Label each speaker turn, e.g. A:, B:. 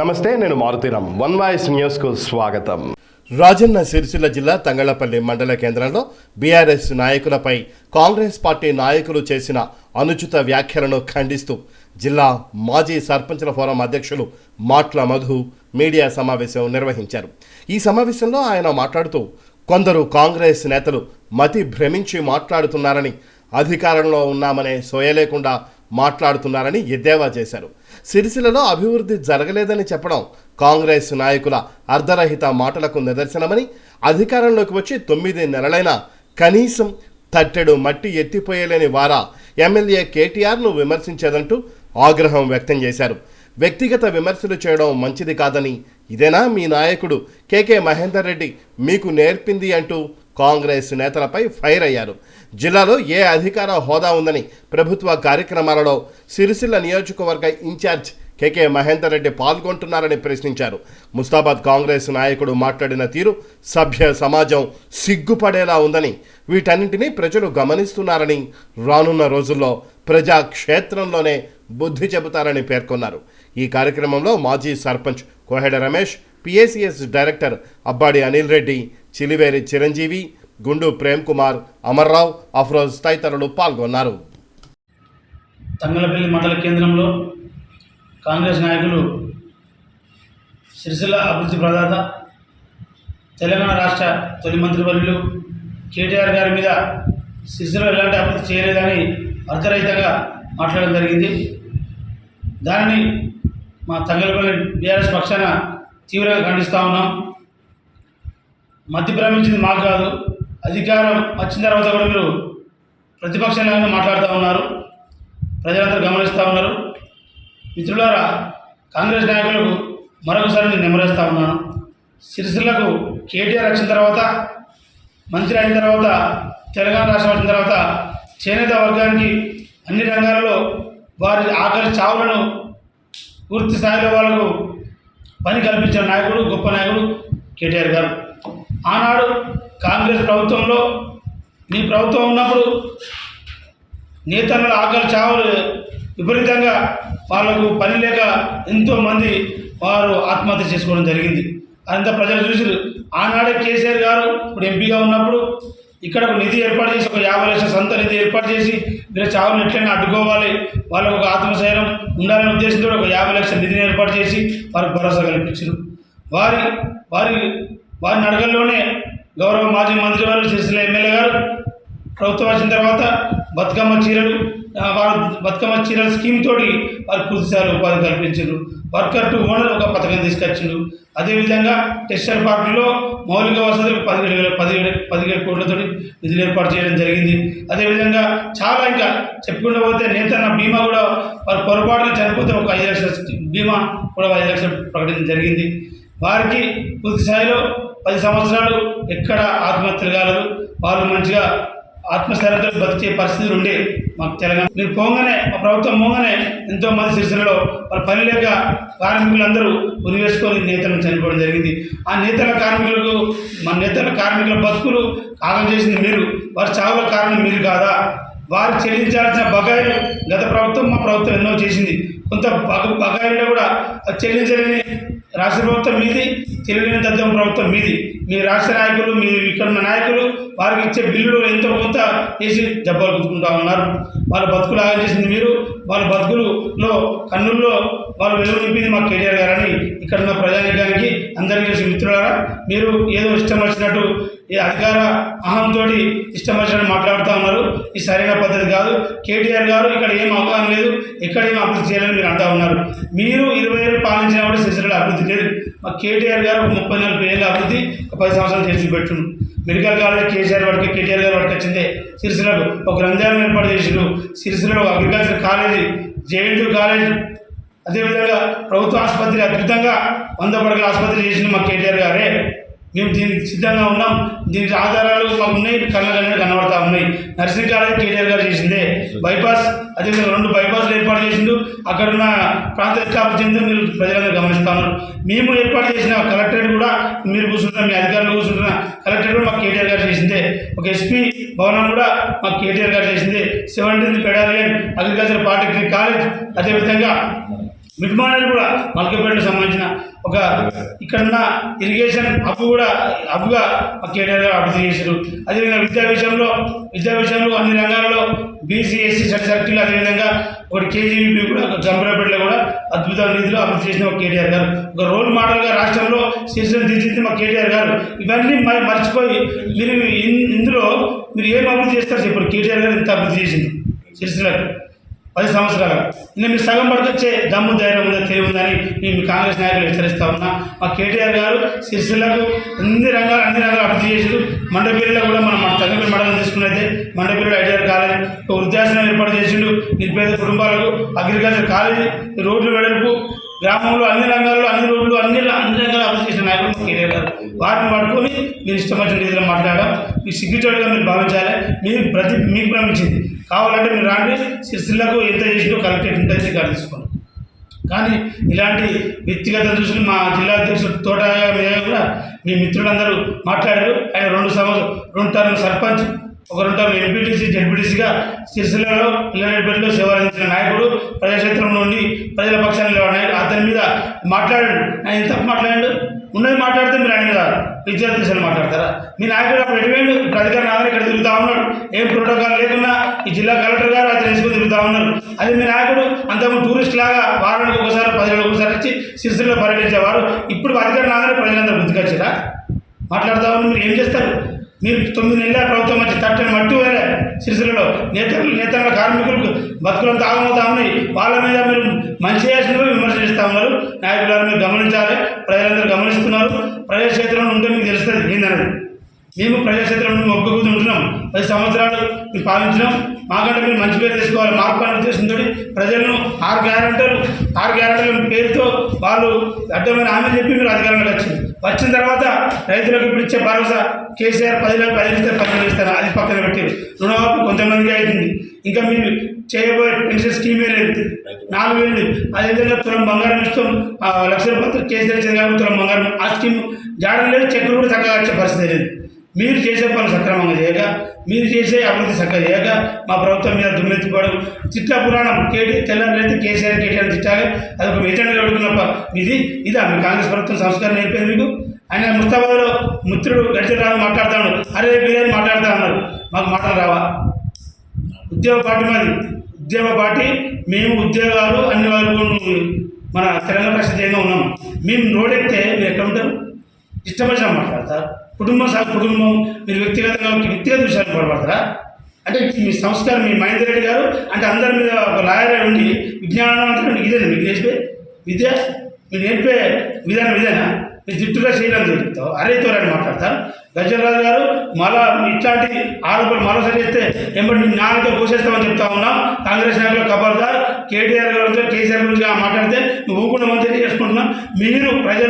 A: నమస్తే నేను Maruthi Ram one voice న్యూస్కు స్వాగతం. రాజన్న సిరిసిల్ల జిల్లా తంగళ్ళపల్లి మండల కేంద్రంలో బీఆర్ఎస్ నాయకులపై కాంగ్రెస్ పార్టీ నాయకులు చేసిన అనుచిత వ్యాఖ్యలను ఖండిస్తూ జిల్లా మాజీ సర్పంచుల ఫోరం అధ్యక్షులు మాట్ల మధు మీడియా సమావేశం నిర్వహించారు. ఈ సమావేశంలో ఆయన మాట్లాడుతూ కొందరు కాంగ్రెస్ నేతలు మతి భ్రమించి మాట్లాడుతున్నారని అధికారంలో ఉన్నామనే సోయలేకుండా మాట్లాడుతున్నారని ఎద్దేవా చేశారు. సిరిసిలలో అభివృద్ధి జరగలేదని చెప్పడం కాంగ్రెస్ నాయకుల అర్ధరహిత మాటలకు నిదర్శనమని అధికారంలోకి వచ్చి తొమ్మిది నెలలైనా కనీసం తట్టెడు మట్టి ఎత్తిపోయలేని వారా ఎమ్మెల్యే కేటీఆర్ను విమర్శించేదంటూ ఆగ్రహం వ్యక్తం చేశారు. వ్యక్తిగత విమర్శలు చేయడం మంచిది కాదని ఇదేనా మీ నాయకుడు కేకే మహేందర్ రెడ్డి మీకు నేర్పింది అంటూ కాంగ్రెస్ నేతలపై ఫైర్ అయ్యారు. జిల్లాలో ఏ అధికార హోదా ఉందని ప్రభుత్వ కార్యక్రమాలలో సిరిసిల్ల నియోజకవర్గ in charge K K Mahender Reddy పాల్గొంటున్నారని ప్రశ్నించారు. ముస్తాబాద్ కాంగ్రెస్ నాయకుడు మాట్లాడిన తీరు సభ్య సమాజం సిగ్గుపడేలా ఉందని వీటన్నింటినీ ప్రజలు గమనిస్తున్నారని రానున్న రోజుల్లో ప్రజాక్షేత్రంలోనే బుద్ధి చెబుతారని పేర్కొన్నారు. ఈ కార్యక్రమంలో మాజీ సర్పంచ్ కోహెడ రమేష్ పిఏసిఎస్ డైరెక్టర్ అబ్బాడి అనిల్ రెడ్డి చిలివేరి చిరంజీవి గుండు ప్రేమ్ కుమార్ అమర్రావు అఫ్రోజ్ తదితరులు పాల్గొన్నారు.
B: తంగలపల్లి మండల కేంద్రంలో కాంగ్రెస్ నాయకులు సిరిసిల్ల అభివృద్ధి ప్రదాత తెలంగాణ రాష్ట్ర తొలి మంత్రివర్యులు కేటీఆర్ గారి మీద సిరిసిల్ల ఎలాంటి అభివృద్ధి చేయలేదని అర్థరహితంగా మాట్లాడడం జరిగింది. దానిని మా తంగలపల్లి బీఆర్ఎస్ పక్షాన తీవ్రంగా ఖండిస్తూ ఉన్నాం. మతి భ్రమించింది మాకు కాదు. అధికారం వచ్చిన తర్వాత కూడా మీరు ప్రతిపక్షంగానే మాట్లాడుతూ ఉన్నారు. ప్రజలందరూ గమనిస్తూ ఉన్నారు. మిత్రులారా కాంగ్రెస్ నాయకులకు మరొకసారి నేను నిమరేస్తూ ఉన్నాను. సిరిసిల్లకు కేటీఆర్ వచ్చిన తర్వాత మంత్రి అయిన తర్వాత తెలంగాణ రాష్ట్రం వచ్చిన తర్వాత చేనేత వర్గానికి అన్ని రంగాలలో వారి ఆకలి చావులను పూర్తి స్థాయిలో వాళ్ళకు పని కల్పించిన నాయకుడు గొప్ప నాయకుడు కేటీఆర్ గారు. ఆనాడు కాంగ్రెస్ ప్రభుత్వంలో మీ ప్రభుత్వం ఉన్నప్పుడు నేతన్నల ఆకలి చావులు విపరీతంగా వాళ్ళకు పని లేక ఎంతోమంది వారు ఆత్మహత్య చేసుకోవడం జరిగింది. అదంతా ప్రజలు చూసారు ఆనాడే కేసీఆర్ గారు ఇప్పుడు ఎంపీగా ఉన్నప్పుడు ఇక్కడ ఒక నిధి ఏర్పాటు చేసి ఒక యాభై లక్షల సొంత నిధి ఏర్పాటు చేసి వీళ్ళ చావును ఎట్లయినా అడ్డుకోవాలి. వాళ్ళకు ఒక ఆత్మశైలం ఉండాలనే ఉద్దేశంతో ఒక యాభై లక్షల నిధిని ఏర్పాటు చేసి వారికి భరోసా కల్పించారు వారి వారి వారి నడకల్లోనే గౌరవ మాజీ మంత్రి వారు సిరిసిల్ల ఎమ్మెల్యే గారు ప్రభుత్వం వచ్చిన తర్వాత బతుకమ్మ చీరలు వారు బతుకమ్మ చీరల స్కీమ్ తోటి వారు పూర్తిస్థాయిలో ఉపాధి కల్పించారు వర్కర్ టు ఓనర్ ఒక పథకం తీసుకొచ్చిండు అదేవిధంగా టెక్స్టైల్ పార్కులో మౌలిక వసతులు పదిహేడు వేల పదిహేడు పదిహేడు కోట్లతో నిధులు ఏర్పాటు చేయడం జరిగింది. అదేవిధంగా చాలా ఇంకా చెప్పుకుంటూ పోతే నేతన్న బీమా కూడా వారు పొరపాటున చనిపోతే ఒక ఐదు లక్షల బీమా కూడా ఐదు లక్షలు ప్రకటించడం జరిగింది. వారికి పూర్తి స్థాయిలో పది సంవత్సరాలు ఎక్కడ ఆత్మహత్యలు కాలేదు వాళ్ళు మంచిగా ఆత్మస్థైర్యంతో బతికే పరిస్థితులు ఉండే మాకు తెలంగాణ. మీరు పోగానే మా ప్రభుత్వం పోగానే ఎంతో మంది సిరిసిల్లలో వాళ్ళ పని లేక కార్మికులందరూ ఉరివేసుకొని నేతలను చనిపోవడం జరిగింది. ఆ నేతల కార్మికులకు మన నేతల కార్మికుల బతుకులు కాలం చేసింది మీరు. వారి చావుల కారణం మీరు కాదా? వారు చెల్లించాల్సిన బకాయిలు గత ప్రభుత్వం మా ప్రభుత్వం ఎన్నో చేసింది. కొంత బగ బకాయిలో కూడా చెల్లించలేని రాష్ట్ర ప్రభుత్వం మీది తెలియని తత్వం ప్రభుత్వం మీది. మీ రాష్ట్ర నాయకులు మీ ఇక్కడ ఉన్న నాయకులు వారికి ఇచ్చే బిల్లులు ఎంతో కొంత వేసి దెబ్బలు గుర్తుకుంటా ఉన్నారు. వాళ్ళ బతుకులు ఆగించేసింది మీరు. వాళ్ళ బతుకులలో కన్నుల్లో వాళ్ళు వెలుగు నింపింది మా కేటీఆర్ గారని ఇక్కడ ఉన్న ప్రజానికానికి అందరికీ తెలిసి మిత్రులారా. మీరు ఏదో ఇష్టం వచ్చినట్టు ఈ అధికార అహంతో ఇష్టం వచ్చినట్టు మాట్లాడుతూ ఉన్నారు. ఇది సరైన పద్ధతి కాదు. కేటీఆర్ గారు ఇక్కడ ఏం అవగాహన లేదు. ఎక్కడ ఏం అభివృద్ధి చేయాలని మీరు అంటా ఉన్నారు. మీరు ఇరవై ఏళ్ళు పాలించినప్పుడు సిరిసిల్ల అభివృద్ధి లేదు. మా కేటీఆర్ గారు ఒక ముప్పై నలభై ఏళ్ళ అభివృద్ధి పది సంవత్సరాలు చేసి పెట్టును మెడికల్ కాలేజ్ కేసీఆర్ వాడికి కేటీఆర్ గారు వాడికి వచ్చిందే. సిరిసిల్లకు ఒక గ్రంథాలయం ఏర్పాటు చేసిండు. సిరిసిల్లలో ఒక అగ్రికల్చర్ కాలేజీ జేఎన్యూ కాలేజ్. అదేవిధంగా ప్రభుత్వ ఆసుపత్రి అద్భుతంగా వంద పడకల ఆసుపత్రి చేసిన మా కేటీఆర్ గారే. మేము దీనికి సిద్ధంగా ఉన్నాం. దీనికి ఆధారాలు మాకు ఉన్నాయి కళ్ళ కన్నా కనబడతా ఉన్నాయి. నర్సింగ్ కాలేజ్ కేటీఆర్ గారు చేసిందే. బైపాస్ అదేవిధంగా రెండు బైపాస్లు ఏర్పాటు చేసిండు. అక్కడ ఉన్న ప్రాంత విస్తాప చెంది మీరు ప్రజలందరూ గమనిస్తాను మేము ఏర్పాటు చేసిన కలెక్టరేట్ కూడా మీరు కూర్చుంటున్న మీ అధికారులు కూర్చుంటున్న కలెక్టరేట్ కూడా మాకు కేటీఆర్ గారు చేసిందే. ఒక ఎస్పీ భవనం కూడా మాకు కేటీఆర్ గారు చేసిందే. సెవెంటీన్త్ పెడాలియన్ అగ్రికల్చర్ పాలిటెక్నిక్ కాలేజ్ అదేవిధంగా మిడ్మానేర్ కూడా మల్కపేటకు సంబంధించిన ఒక ఇక్కడున్న ఇరిగేషన్ అప్పు కూడా అప్పుగా మా కేటీఆర్ గారు అభివృద్ధి చేశారు. అదేవిధంగా విద్యా విషయంలో విద్యా విషయంలో అన్ని రంగాల్లో బీసీ ఎస్సీ సర్టి సర్కిల్ అదేవిధంగా ఒకటి కేజీబీ కూడా ఒక జంబరాపేటలో కూడా అద్భుత నిధులు అభివృద్ధి చేసిన ఒక కేటీఆర్ గారు. ఒక రోల్ మోడల్గా రాష్ట్రంలో శీర్షం తీర్చింది మా కేటీఆర్ గారు. ఇవన్నీ మరి మర్చిపోయి మీరు ఇందులో మీరు ఏం అభివృద్ధి చేస్తారు చెప్పండి. కేటీఆర్ గారు ఇంత అభివృద్ధి చేసింది సిరిసిల్లకు పది సంవత్సరాలు. ఇంకా మీరు సగం పడుకొచ్చే దమ్ము ధైర్యం ఉందా తెలివి ఉందని నేను మీ కాంగ్రెస్ నాయకులు హెచ్చరిస్తా ఉన్నా. మా కేటీఆర్ గారు సిరిసిల్లకు అన్ని రంగాలు అన్ని రంగాలు అభివృద్ధి చేసారు మండపల్లిలో కూడా మనం మన తగ్గ మండలం తీసుకున్నైతే మండపల్లిలో ఐటీఆర్ కాలేజ్. ఒక వృద్ధాశ్రమం ఏర్పాటు చేసిండు. నిర్పేద కుటుంబాలకు అగ్రికల్చర్ కాలేజీ రోడ్లు వెడల్పు గ్రామంలో అన్ని రంగాల్లో అన్ని రోడ్లు అన్ని అన్ని రంగాలు అభివృద్ధి చేసిన నాయకులు కేటీఆర్ గారు. వారిని పట్టుకొని మీరు ఇష్టం వచ్చిన రీతిలో మాట్లాడడం. మీకు సిగ్గుచోటుగా మీరు భావించాలి. మీరు ప్రతి మీకు భ్రమించింది కావాలంటే మీరు రాండి. సిరిసిల్లకు ఎంత చేసినో కలెక్టర్ ఉంటుంది రికార్డు తీసుకోండి. కానీ ఇలాంటి వ్యక్తిగత దృష్టిని మా జిల్లా అధ్యక్షుడు తోట మీద కూడా మీ మిత్రులందరూ మాట్లాడారు. ఆయన రెండు సంవత్సరం రెండు టర్మ్ సర్పంచ్ ఒక రెండు టర్మ్ ఎంపీటీసీ జడ్పీటీసీగా సిరిసిల్లలో పిల్లనేపల్లిలో సేవలు అందించిన నాయకుడు ప్రజాక్షేత్రం నుండి ప్రజల పక్షాన్ని నాయకుడు. అతని మీద మాట్లాడండి. ఆయన ఎంత మాట్లాడాడు? ఉన్నది మాట్లాడితే మీరు ఆయన మీద విద్యార్థి దిశలు మాట్లాడతారా? మీ నాయకుడు అప్పుడు ఎటువేండు ప్రతికార అధికారి ఇక్కడ తిరుగుతా ఉన్నాడు. ఏం ప్రోటోకాల్ లేకున్నా ఈ జిల్లా కలెక్టర్ గారు అతను వేసుకుని తిరుగుతా ఉన్నారు. అది మీ నాయకుడు అంతకు టూరిస్ట్ లాగా వారానికి ఒకసారి పది రోజులు ఒకసారి వచ్చి సిరిసిల్లో పర్యటించేవారు. ఇప్పుడు అధికార నాదని ప్రజలందరూ గుర్తుకొచ్చారా? మాట్లాడతా ఉన్నారు. మీరు ఏం చేస్తారు? మీరు తొమ్మిది నెలల ప్రభుత్వం వచ్చి తట్టని మట్టి వేరే సిరిసిలలో నేతలు నేతల కార్మికులకు బతుకులంతా ఆగమవుతా ఉన్నాయి. వాళ్ళ మీద మీరు మంచి చేసినవి విమర్శ చేస్తూ ఉన్నారు. నాయకులారు మీరు గమనించాలి. ప్రజలందరూ గమనిస్తున్నారు. ప్రజాక్షేత్రంలో ఉంటే మీకు తెలుస్తుంది ఏందన్నది మేము ప్రజాక్షేత్రంలో నుండి ఉంటున్నాం. పది సంవత్సరాలు మేము పాలించినాం. మాకంటే మీరు మంచి పేరు తెచ్చుకోవాలి. మార్పు అనే ఉద్దేశంతో ప్రజలను ఆరు గ్యారంటీలు ఆరు గ్యారంటీల పేరుతో వాళ్ళు అడ్డమైన హామీ చెప్పి మీరు అధికారంలోకి వచ్చింది. వచ్చిన తర్వాత రైతులకు ఇప్పుడు ఇచ్చే భరోసా కేసీఆర్ పది పది ఇస్తే పది ఇస్తారు అది పక్కన పెట్టి రుణమాఫీ కొంతమందికి అవుతుంది. ఇంకా మీరు చేయబోయే పెన్షన్ స్కీమే లేదు. నాలుగు వేలు అదేవిధంగా తులం బంగారం ఇస్తాం. ఆ లక్ష రూపాయలు కేసీఆర్ ఇచ్చింది తులం బంగారం. ఆ స్కీమ్ జాడలేదు చెక్కులు కూడా చక్కగా వచ్చే పరిస్థితి లేదు. మీరు చేసే పనులు సక్రమంగా చేయక మీరు చేసే అభివృద్ధి చక్కగా చేయక మా ప్రభుత్వం మీద దుమ్మెత్తిపోవడం చిట్ల పురాణం కేటీ తెల్లారైతే కేసీఆర్ కేటీఆర్ తిట్టాలి. అది ఒక అడుగుతున్న అడుగుతున్నప్ప ఇది ఇదా మీ కాంగ్రెస్ ప్రభుత్వం సంస్కారం అయిపోయింది మీకు? ఆయన ముస్తాబాద్లో మిత్రుడు గడిచిరావు ఉన్నారు అరే బిర్యానీ మాట్లాడుతా ఉన్నారు మాకు మాటలు రావా? ఉద్యోగ పార్టీ మాది. ఉద్యోగ పార్టీ మేము ఉద్యోగాలు అన్ని వరకు మన తెలంగాణ రాష్ట్ర ఉన్నాము ఉన్నాం. మేము రోడెక్కితే మీరు ఎక్కడ ఉంటారు? ఇష్టపడిన మాట్లాడతారు? కుటుంబం సార్ కుటుంబం. మీరు వ్యక్తిగతంగా వ్యక్తిగత విషయాలు పడబడతారా అంటే మీ సంస్కారం మీ మహేందర్ రెడ్డి గారు అంటే అందరి మీద ఒక లాయర్ ఉండి విజ్ఞానవంతుడు ఇదేనా మీకు నేర్పే? విద్య? మీరు నేర్పే విధానం ఇదేనా? మీరు జిట్టుగా చేయడం చెప్తావు అరే తోరని మాట్లాడతారు. గజరాజు గారు మళ్ళా ఇట్లాంటి ఆరోపణలు మరోసారి చేస్తే ఏమంటే నేను నాన్నతో పోషిస్తామని చెప్తా ఉన్నాం. కాంగ్రెస్ నాయకులు కబర్దార్ కేటీఆర్ గారు కేసీఆర్ గురించి మాట్లాడితే నువ్వు కూడా మంత్రి చేసుకుంటున్నాం. మీరు ప్రజల